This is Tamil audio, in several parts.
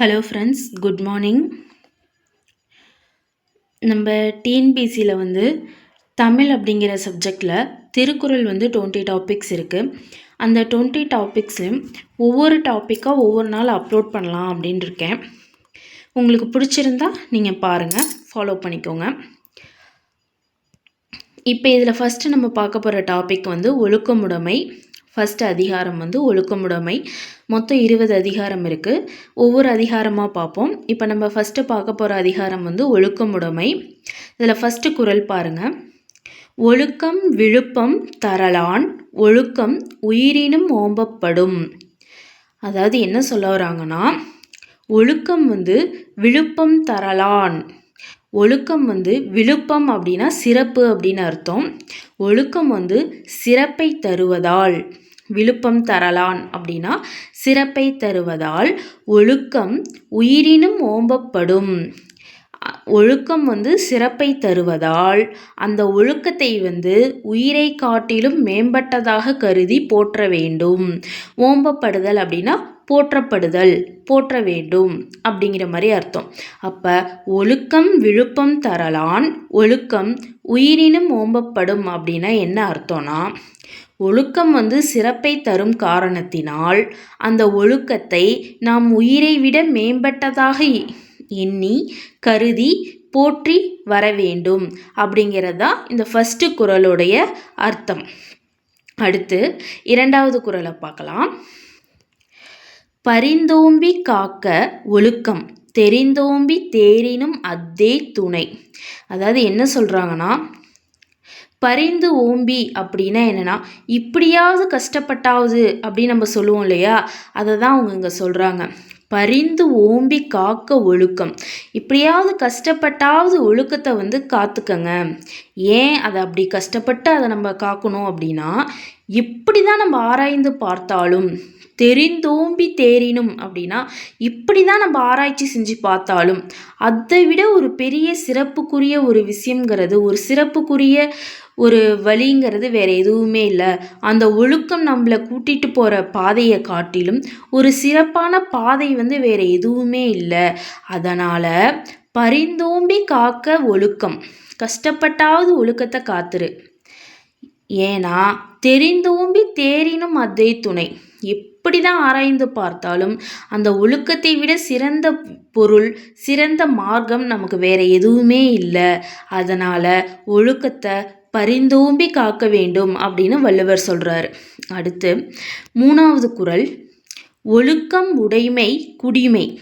ஹலோ ஃப்ரெண்ட்ஸ் குட் மார்னிங் நம்ம டிஎன்பிசியில் வந்து தமிழ் அப்படிங்கிற சப்ஜெக்டில் திருக்குறள் வந்து டுவெண்ட்டி டாபிக்ஸ் இருக்குது அந்த டுவெண்ட்டி டாபிக்ஸ்லையும் ஒவ்வொரு டாப்பிக்காக ஒவ்வொரு நாள் அப்லோட் பண்ணலாம் அப்படின்னு இருக்கேன். உங்களுக்கு பிடிச்சிருந்தா நீங்கள் பாருங்கள் ஃபாலோ பண்ணிக்கோங்க. இப்போ இதில் ஃபஸ்ட்டு நம்ம பார்க்க போகிற டாபிக் வந்து ஒழுக்கமுடைமை. ஃபஸ்ட்டு அதிகாரம் வந்து ஒழுக்கமுடைமை. மொத்தம் இருபது அதிகாரம் இருக்குது ஒவ்வொரு அதிகாரமாக பார்ப்போம். இப்போ நம்ம ஃபஸ்ட்டு பார்க்க போகிற அதிகாரம் வந்து ஒழுக்கமுடைமை. இதில் ஃபஸ்ட்டு குரல் பாருங்கள் ஒழுக்கம் விழுப்பம் தரலான் ஒழுக்கம் உயிரினும் ஓம்பப்படும். அதாவது என்ன சொல்ல வராங்கன்னா ஒழுக்கம் வந்து விழுப்பம் தரலான். ஒழுக்கம் வந்து விழுப்பம் அப்படின்னா சிறப்பு அப்படின்னு அர்த்தம். ஒழுக்கம் வந்து சிறப்பை தருவதால். விழுப்பம் தரலான் அப்படின்னா சிறப்பை தருவதால் ஒழுக்கம் உயிரினும் ஓம்பப்படும். ஒழுக்கம் வந்து சிறப்பை தருவதால் அந்த ஒழுக்கத்தை வந்து உயிரை காட்டிலும் மேம்பட்டதாக கருதி போற்ற வேண்டும். ஓம்பப்படுதல் அப்படின்னா போற்றப்படுதல் போற்ற வேண்டும் அப்படிங்கிற மாதிரி அர்த்தம். அப்போ ஒழுக்கம் விழுப்பம் தரலான் ஒழுக்கம் உயிரினும் ஓம்பப்படும் அப்படின்னா என்ன அர்த்தம்னா ஒழுக்கம் வந்து சிறப்பை தரும் காரணத்தினால் அந்த ஒழுக்கத்தை நாம் உயிரை விட மேம்பட்டதாக எண்ணி கருதி போற்றி வர வேண்டும் அப்படிங்கிறது தான் இந்த ஃபஸ்ட்டு குரலுடைய அர்த்தம். அடுத்து இரண்டாவது குரலை பார்க்கலாம். பரிந்தோம்பி காக்க ஒழுக்கம் தெரிந்தோம்பி தேரினும் அதே துணை. அதாவது என்ன சொல்கிறாங்கன்னா பரிந்து ஓம்பி அப்படின்னா என்னென்னா இப்படியாவது கஷ்டப்பட்டாவது அப்படின்னு நம்ம சொல்லுவோம் இல்லையா? அதை தான் அவங்க இங்கே சொல்கிறாங்க பரிந்து ஓம்பி காக்க ஒழுக்கம். இப்படியாவது கஷ்டப்பட்டாவது ஒழுக்கத்தை வந்து காத்துக்கங்க. ஏன் அதை அப்படி கஷ்டப்பட்டு அதை நம்ம காக்கணும் அப்படின்னா இப்படி தான் நம்ம ஆராய்ந்து பார்த்தாலும் தெரிந்தோம்பி தேரினும் அப்படின்னா இப்படி தான் நம்ம ஆராய்ச்சி செஞ்சு பார்த்தாலும் அதை விட ஒரு பெரிய சிறப்புக்குரிய ஒரு விஷயங்கிறது ஒரு சிறப்புக்குரிய ஒரு வழிங்கிறது வேறு எதுவுமே இல்லை. அந்த ஒழுக்கம் நம்மளை கூட்டிகிட்டு போகிற பாதையை காட்டிலும் ஒரு சிறப்பான பாதை வந்து வேறு எதுவுமே இல்லை. அதனால் பரிந்தோம்பி காக்க ஒழுக்கம். கஷ்டப்பட்டாவது ஒழுக்கத்தை காத்துரு. ஏன்னா தெரிந்தோம்பி தேரினும் அதே துணை. எப்படி தான் ஆராய்ந்து பார்த்தாலும் அந்த ஒழுக்கத்தை விட சிறந்த பொருள் சிறந்த மார்க்கம் நமக்கு வேற எதுவுமே இல்லை. அதனால் ஒழுக்கத்தை பரிந்தோம்பி காக்க வேண்டும் அப்படின்னு வள்ளுவர் சொல்கிறார் அடுத்து மூணாவது குரல் ஒழுக்கம் உடைமை குடிமை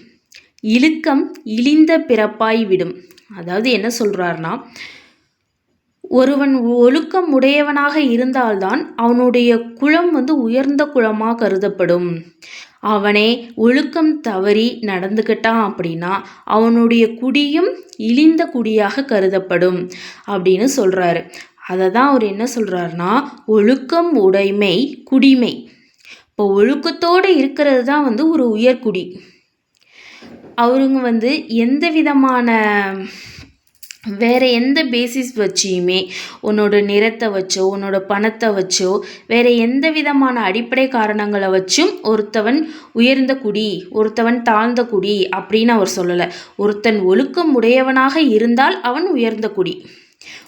இழுக்கம் இழிந்த பிறப்பாய் விடும். அதாவது என்ன சொல்கிறாருன்னா ஒருவன் ஒழுக்கம் உடையவனாக இருந்தால்தான் அவனுடைய குலம் வந்து உயர்ந்த குலமாக கருதப்படும். அவனே ஒழுக்கம் தவறி நடந்துக்கிட்டான் அப்படின்னா அவனுடைய குடியும் இழிந்த குடியாக கருதப்படும் அப்படின்னு சொல்கிறாரு அதை தான் அவர் என்ன சொல்கிறாருன்னா ஒழுக்கம் உடைமை குடிமை. இப்போ ஒழுக்கத்தோடு இருக்கிறது தான் வந்து ஒரு உயர்குடி. அவருங்க வந்து எந்த விதமான வேறு எந்த பேசிஸ் வச்சியுமே உன்னோட நிறத்தை வச்சோ உன்னோட பணத்தை வச்சோ வேறு எந்த விதமான அடிப்படை காரணங்களை வச்சும் ஒருத்தவன் உயர்ந்த குடி ஒருத்தவன் தாழ்ந்த குடி அப்படின்னு அவர் சொல்லலை. ஒருத்தன் ஒழுக்கம் உடையவனாக இருந்தால் அவன் உயர்ந்த குடி.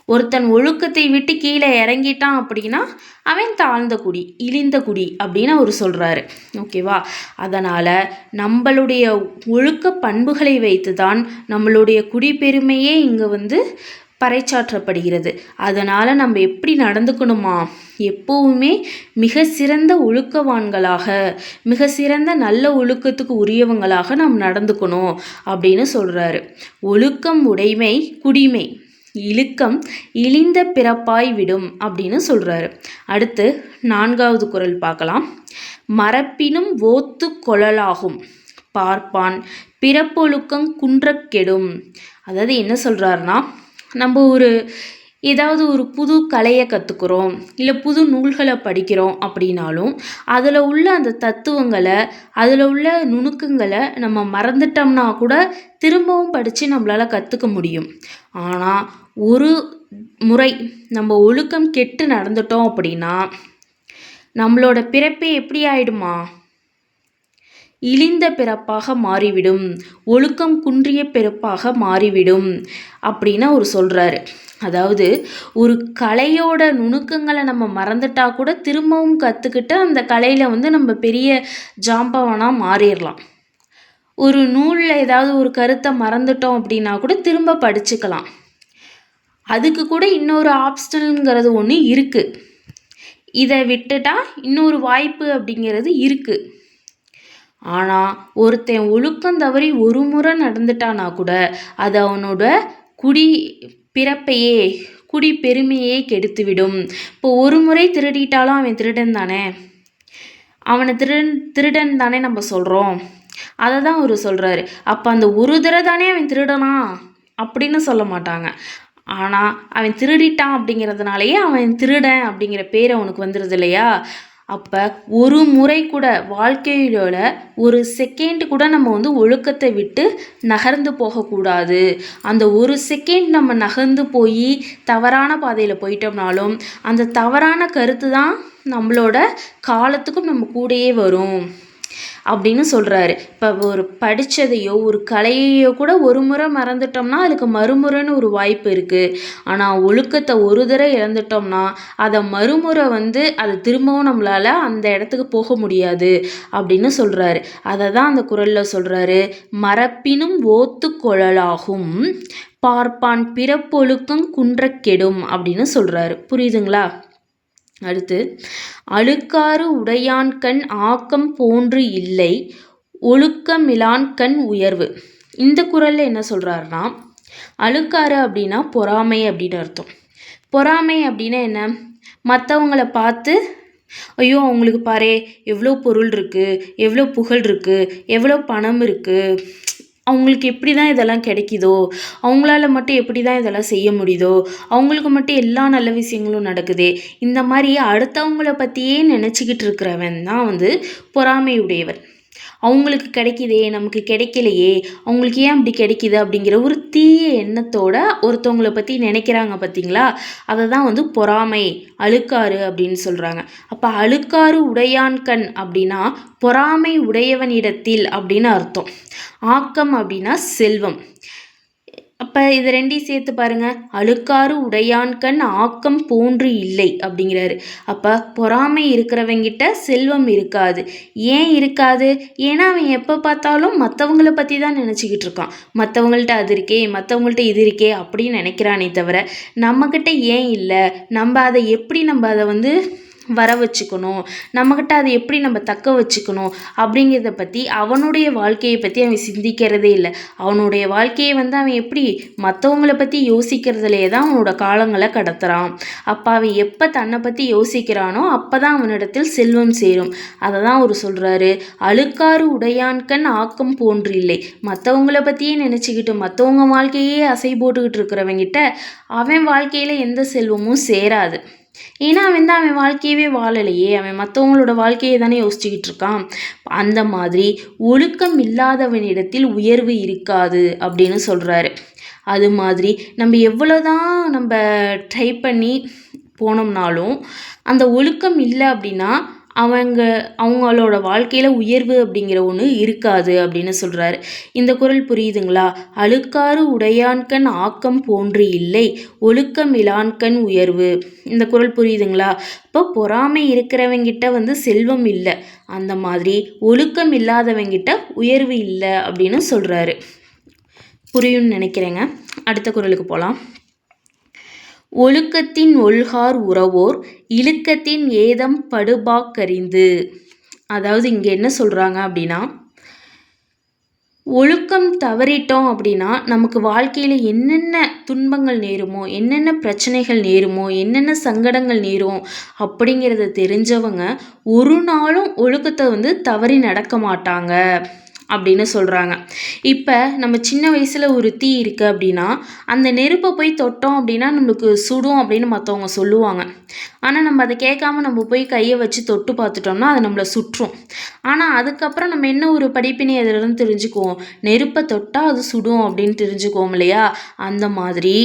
ஒருத்தன் ஒழுக்கத்தை விட்டு கீழே இறங்கிட்டான் அப்படின்னா அவன் தாழ்ந்த குடி இழிந்த குடி அப்படின்னு அவர் சொல்கிறாரு ஓகேவா அதனால் நம்மளுடைய ஒழுக்க பண்புகளை வைத்து தான் நம்மளுடைய குடிப்பெருமையே இங்கே வந்து பறைச்சாற்றப்படுகிறது. அதனால் நம்ம எப்படி நடந்துக்கணுமா? எப்போவுமே மிக சிறந்த ஒழுக்கவான்களாக மிக சிறந்த நல்ல ஒழுக்கத்துக்கு உரியவங்களாக நாம் நடந்துக்கணும் அப்படின்னு சொல்கிறாரு ஒழுக்கம் உடைமை குடிமை. இழுக்கம் இழிந்த பிறப்பாய் விடும் அப்படின்னு சொல்கிறாரு அடுத்து நான்காவது குரல் பார்க்கலாம். மரப்பினும் ஓத்து கொழலாகும். பார்ப்பான் பிறப்பொழுக்கம் குன்றக்கெடும் அதாவது என்ன சொல்கிறாருன்னா நம்ம ஒரு ஏதாவது ஒரு புது கலையை கற்றுக்குறோம் இல்லை புது நூல்களை படிக்கிறோம் அப்படின்னாலும் அதில் உள்ள அந்த தத்துவங்களை அதில் உள்ள நுணுக்கங்களை நம்ம மறந்துட்டோம்னா கூட திரும்பவும் படித்து நம்மளால் கற்றுக்க முடியும். ஆனால் ஒரு முறை நம்ம ஒழுக்கம் கெட்டு நடந்துட்டோம் அப்படின்னா நம்மளோட பிறப்பே எப்படி ஆயிடுமா? இழிந்த பிறப்பாக மாறிவிடும். ஒழுக்கம் குன்றிய பிறப்பாக மாறிவிடும் அப்படின்னு அவர் சொல்கிறாரு அதாவது ஒரு கலையோட நுணுக்கங்களை நம்ம மறந்துட்டா கூட திரும்பவும் கற்றுக்கிட்டு அந்த கலையில் வந்து நம்ம பெரிய ஜாம்பவனாக மாறிடலாம். ஒரு நூலில் ஏதாவது ஒரு கருத்தை மறந்துட்டோம் அப்படின்னா கூட திரும்ப படிச்சுக்கலாம். அதுக்கு கூட இன்னொரு ஆப்ஷனுங்கிறது ஒன்று இருக்குது இதை விட்டுட்டா இன்னொரு வாய்ப்பு அப்படிங்கிறது இருக்குது ஆனால் ஒருத்தன் ஒழுக்கம் தவறி ஒரு முறை நடந்துட்டானா கூட அது அவனோட குடி பிறப்பையே குடி பெருமையே கெடுத்துவிடும். இப்போ ஒரு முறை திருடிட்டாலும் அவன் திருடன் தானே? அவனை திருடன் திருடன் தானே நம்ம சொல்கிறோம் அதை தான் அவர் சொல்கிறாரு அப்போ அந்த ஒரு தடவை தானே அவன் திருடனா? அப்படின்னு சொல்ல மாட்டாங்க. ஆனால் அவன் திருடிட்டான் அப்படிங்கிறதுனாலயே அவன் திருடன் அப்படிங்கிற பேர் அவனுக்கு வந்துடுது இல்லையா? அப்போ ஒரு முறை கூட வாழ்க்கையிலோட ஒரு செகண்ட் கூட நம்ம வந்து ஒழுக்கத்தை விட்டு நகர்ந்து போகக்கூடாது. அந்த ஒரு செகண்ட் நம்ம நகர்ந்து போய் தவறான பாதையில் போயிட்டோம்னாலும் அந்த தவறான கருத்து தான் நம்மளோட காலத்துக்கும் நம்ம கூடயே வரும். அப்படின்னு சொல்கிறாரு இப்போ ஒரு படித்ததையோ ஒரு கலையையோ கூட ஒரு முறை மறந்துட்டோம்னா அதுக்கு மறுமுறைன்னு ஒரு வாய்ப்பு இருக்குது ஆனால் ஒழுக்கத்தை ஒரு தடவை இழந்துட்டோம்னா அதை மறுமுறை வந்து அதை திரும்பவும் நம்மளால் அந்த இடத்துக்கு போக முடியாது அப்படின்னு சொல்கிறாரு அதை தான் அந்த குரலில் சொல்கிறாரு மரப்பினும் ஓத்து கொழலாகும் பார்ப்பான் பிறப்பொழுக்கம் குன்றக்கெடும் அப்படின்னு சொல்கிறாரு புரியுதுங்களா? அடுத்து அழுக்காறு உடையான்கண் ஆக்கம் போன்று இல்லை ஒழுக்கமிலான்கண் உயர்வு. இந்த குரலில் என்ன சொல்கிறாருன்னா அழுக்காறு அப்படின்னா பொறாமை அப்படின்னு அர்த்தம். பொறாமை அப்படின்னா என்ன? மற்றவங்கள பார்த்து ஐயோ அவங்களுக்கு பாரு எவ்வளோ பொருள் இருக்குது எவ்வளோ புகழ் இருக்குது எவ்வளோ பணம் இருக்குது அவங்களுக்கு எப்படி தான் இதெல்லாம் கிடைக்குதோ அவங்களால மட்டும் எப்படி தான் இதெல்லாம் செய்ய முடியுதோ அவங்களுக்கு மட்டும் எல்லா நல்ல விஷயங்களும் நடக்குது இந்த மாதிரி அடுத்தவங்கள பற்றியே நினச்சிக்கிட்டு இருக்கிறவன் தான் வந்து பொறாமையுடையவர் அவங்களுக்கு கிடைக்குதே நமக்கு கிடைக்கலையே அவங்களுக்கு ஏன் அப்படி கிடைக்கிது அப்படிங்கிற ஒரு தீய எண்ணத்தோட ஒருத்தவங்களை பற்றி நினைக்கிறாங்க பார்த்தீங்களா அதை தான் வந்து பொறாமை அழுக்காறு அப்படின்னு சொல்கிறாங்க அப்போ அழுக்காறு உடையான் கண் அப்படின்னா பொறாமை உடையவனிடத்தில் அப்படின்னு அர்த்தம். ஆக்கம் அப்படின்னா செல்வம். அப்போ இது ரெண்டையும் சேர்த்து பாருங்கள் அழுக்காறு உடையான்கண் ஆக்கம் போன்று இல்லை அப்படிங்கிறாரு. அப்போ பொறாமை இருக்கிறவங்கிட்ட செல்வம் இருக்காது. ஏன் இருக்காது? ஏன்னா அவன் எப்போ பார்த்தாலும் மற்றவங்கள பற்றி தான் நினச்சிக்கிட்டு இருக்கான். மற்றவங்கள்ட்ட அது இருக்கே மற்றவங்கள்ட்ட இது இருக்கே அப்படின்னு நினைக்கிறானே தவிர நம்மக்கிட்ட ஏன் இல்லை? நம்ம அதை எப்படி நம்ம அதை வந்து வர வச்சுக்கணும். நம்மக்கிட்ட அதை எப்படி நம்ம தக்க வச்சுக்கணும் அப்படிங்கிறத பற்றி அவனுடைய வாழ்க்கையை பற்றி அவன் சிந்திக்கிறதே இல்லை. அவனுடைய வாழ்க்கையை வந்து அவன் எப்படி மற்றவங்கள பற்றி யோசிக்கிறதுலே தான் அவனோட காலங்களை கடத்துகிறான் அப்போ அவன் எப்போ தன்னை பற்றி யோசிக்கிறானோ அப்போ தான் அவனிடத்தில் செல்வம் சேரும். அதை தான் அவர் சொல்கிறாரு அழுக்காறு உடையான்கண் ஆக்கம் போன்றில்லை மற்றவங்கள பற்றியே நினச்சிக்கிட்டு மற்றவங்க வாழ்க்கையே அசை போட்டுக்கிட்டு இருக்கிறவங்கிட்ட அவன் வாழ்க்கையில் எந்த செல்வமும் சேராது. ஏன்னா அவன் தான் அவன் வாழ்க்கையவே வாழலையே. அவன் மற்றவங்களோட வாழ்க்கையை தானே யோசிச்சுக்கிட்டு இருக்கான். அந்த மாதிரி ஒழுக்கம் இல்லாதவனிடத்தில் உயர்வு இருக்காது அப்படின்னு சொல்கிறாரு அது மாதிரி நம்ம எவ்வளோதான் நம்ம ட்ரை பண்ணி போனோம்னாலும் அந்த ஒழுக்கம் இல்லை அப்படின்னா அவங்க அவங்களோட வாழ்க்கையில் உயர்வு அப்படிங்கிற ஒன்று இருக்காது அப்படின்னு சொல்கிறாரு இந்த குரல் புரியுதுங்களா? அழுக்காறு உடையான்கண் ஆக்கம் போன்று இல்லை ஒழுக்கம் இலான்கண் உயர்வு. இந்த குரல் புரியுதுங்களா? இப்போ பொறாமை இருக்கிறவங்கிட்ட வந்து செல்வம் இல்லை. அந்த மாதிரி ஒழுக்கம் இல்லாதவங்கிட்ட உயர்வு இல்லை அப்படின்னு சொல்கிறாரு புரியும்னு நினைக்கிறேங்க. அடுத்த குரலுக்கு போகலாம் ஒழுக்கத்தின் ஒல்கார் உறவோர் இழுக்கத்தின் ஏதம் படுபாக்கறிந்து. அதாவது இங்கே என்ன சொல்கிறாங்க அப்படின்னா ஒழுக்கம் தவறிட்டோம் அப்படின்னா நமக்கு வாழ்க்கையில் என்னென்ன துன்பங்கள் நேருமோ என்னென்ன பிரச்சனைகள் நேருமோ என்னென்ன சங்கடங்கள் நேரும் அப்படிங்கிறத தெரிஞ்சவங்க ஒரு நாளும் ஒழுக்கத்தை வந்து தவறி நடக்க மாட்டாங்க. அப்படின்னு சொல்கிறாங்க இப்போ நம்ம சின்ன வயசில் ஒரு தீ இருக்குது அப்படின்னா அந்த நெருப்பை போய் தொட்டோம் அப்படின்னா நம்மளுக்கு சுடும் அப்படின்னு மற்றவங்க சொல்லுவாங்க. ஆனால் நம்ம அதை கேட்காம நம்ம போய் கையை வச்சு தொட்டு பார்த்துட்டோம்னா அது நம்மளை சுற்றும். ஆனால் அதுக்கப்புறம் நம்ம என்ன ஒரு படிப்பினை அதிலிருந்து தெரிஞ்சுக்குவோம்? நெருப்பை தொட்டால் அது சுடும் அப்படின்னு தெரிஞ்சுக்குவோம் இல்லையா? அந்த மாதிரி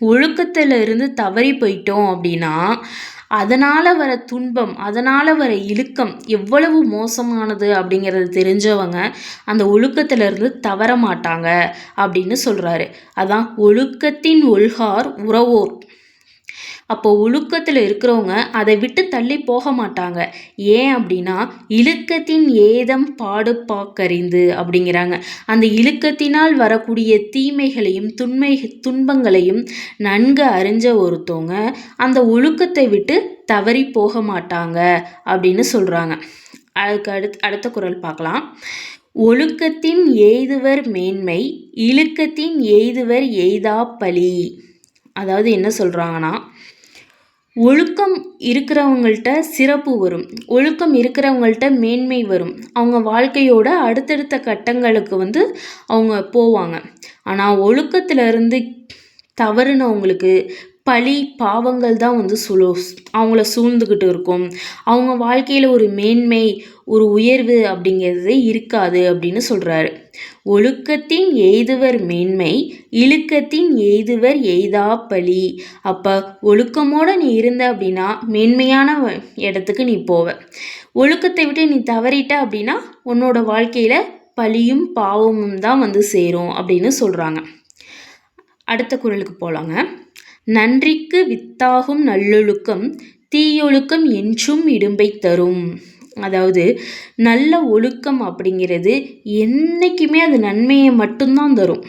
ஒழுக்கத்துல இருந்து தவறி போயிட்டோம் அப்படின்னா அதனால் வர துன்பம் அதனால் வர இழுக்கம் எவ்வளவு மோசமானது அப்படிங்கிறது தெரிஞ்சவங்க அந்த ஒழுக்கத்திலிருந்து தவற மாட்டாங்க அப்படின்னு சொல்கிறாரு அதான் ஒழுக்கத்தின் ஒழுகார் உறவோர். அப்போ ஒழுக்கத்தில் இருக்கிறவங்க அதை விட்டு தள்ளி போக மாட்டாங்க. ஏன் அப்படின்னா இழுக்கத்தின் ஏதம் பாடுபாக்கறிந்து அப்படிங்கிறாங்க. அந்த இழுக்கத்தினால் வரக்கூடிய தீமைகளையும் துன்மை துன்பங்களையும் நன்கு அறிஞ்ச ஒருத்தவங்க அந்த ஒழுக்கத்தை விட்டு தவறி போக மாட்டாங்க அப்படின்னு சொல்கிறாங்க அதுக்கு அடுத்து அடுத்த குரல் பார்க்கலாம். ஒழுக்கத்தின் எய்துவர் மேன்மை இழுக்கத்தின் எய்துவர் எய்தா பழி. அதாவது என்ன சொல்கிறாங்கன்னா ஒழுக்கம் இருக்கிறவங்கள்ட்ட சிறப்பு வரும். ஒழுக்கம் இருக்கிறவங்கள்ட்ட மேன்மை வரும். அவங்க வாழ்க்கையோட அடுத்தடுத்த கட்டங்களுக்கு வந்து அவங்க போவாங்க. ஆனால் ஒழுக்கத்திலிருந்து தவறுனவங்களுக்கு பழி பாவங்கள் தான் வந்து சுழோ அவங்கள சூழ்ந்துக்கிட்டு இருக்கும். அவங்க வாழ்க்கையில் ஒரு மேன்மை ஒரு உயர்வு அப்படிங்கிறது இருக்காது அப்படின்னு சொல்கிறாரு ஒழுக்கத்தின் எய்துவர் மேன்மை இழுக்கத்தின் எய்துவர் எய்தா பழி. அப்போ ஒழுக்கமோடு நீ இருந்த அப்படின்னா மேன்மையான இடத்துக்கு நீ போவ. ஒழுக்கத்தை விட்டு நீ தவறிட்ட அப்படின்னா உன்னோட வாழ்க்கையில் பழியும் பாவமும் தான் வந்து சேரும் அப்படின்னு சொல்கிறாங்க அடுத்த குரலுக்கு போகலாங்க நன்றிக்கு வித்தாகும் நல்லொழுக்கம் தீயொழுக்கம் என்றும் இடும்பை தரும். அதாவது நல்ல ஒழுக்கம் அப்படிங்கிறது என்றைக்குமே அது நன்மையை மட்டும்தான் தரும்.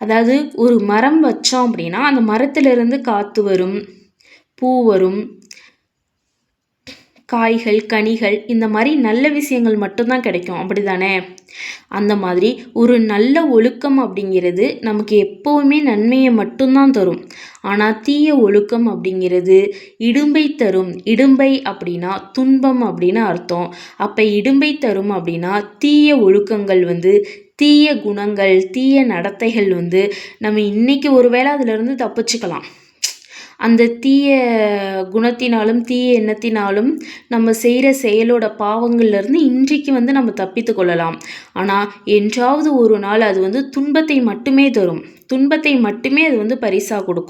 அதாவது ஒரு மரம் வச்சோம் அப்படின்னா அந்த மரத்திலிருந்து காற்று வரும் பூ வரும் காய்கள் கனிகள் இந்த மாதிரி நல்ல விஷயங்கள் மட்டும்தான் கிடைக்கும். அப்படி தானே அந்த மாதிரி ஒரு நல்ல ஒழுக்கம் அப்படிங்கிறது நமக்கு எப்போவுமே நன்மையை மட்டும்தான் தரும். ஆனால் தீய ஒழுக்கம் அப்படிங்கிறது இடும்பை தரும். இடும்பை அப்படின்னா துன்பம் அப்படின்னு அர்த்தம். அப்போ இடும்பை தரும் அப்படின்னா தீய ஒழுக்கங்கள் வந்து தீய குணங்கள் தீய நடத்தைகள் வந்து நம்ம இன்றைக்கி ஒரு வேளை அதிலிருந்து தப்பிச்சுக்கலாம். அந்த தீய குணத்தினாலும் தீய எண்ணத்தினாலும் நம்ம செய்கிற செயலோட பாவங்கள்லேருந்து இன்றைக்கு வந்து நம்ம தப்பித்து கொள்ளலாம். ஆனால் என்றாவது ஒரு நாள் அது வந்து துன்பத்தை மட்டுமே தரும். துன்பத்தை மட்டுமே அது வந்து பரிசாக கொடுக்கும்.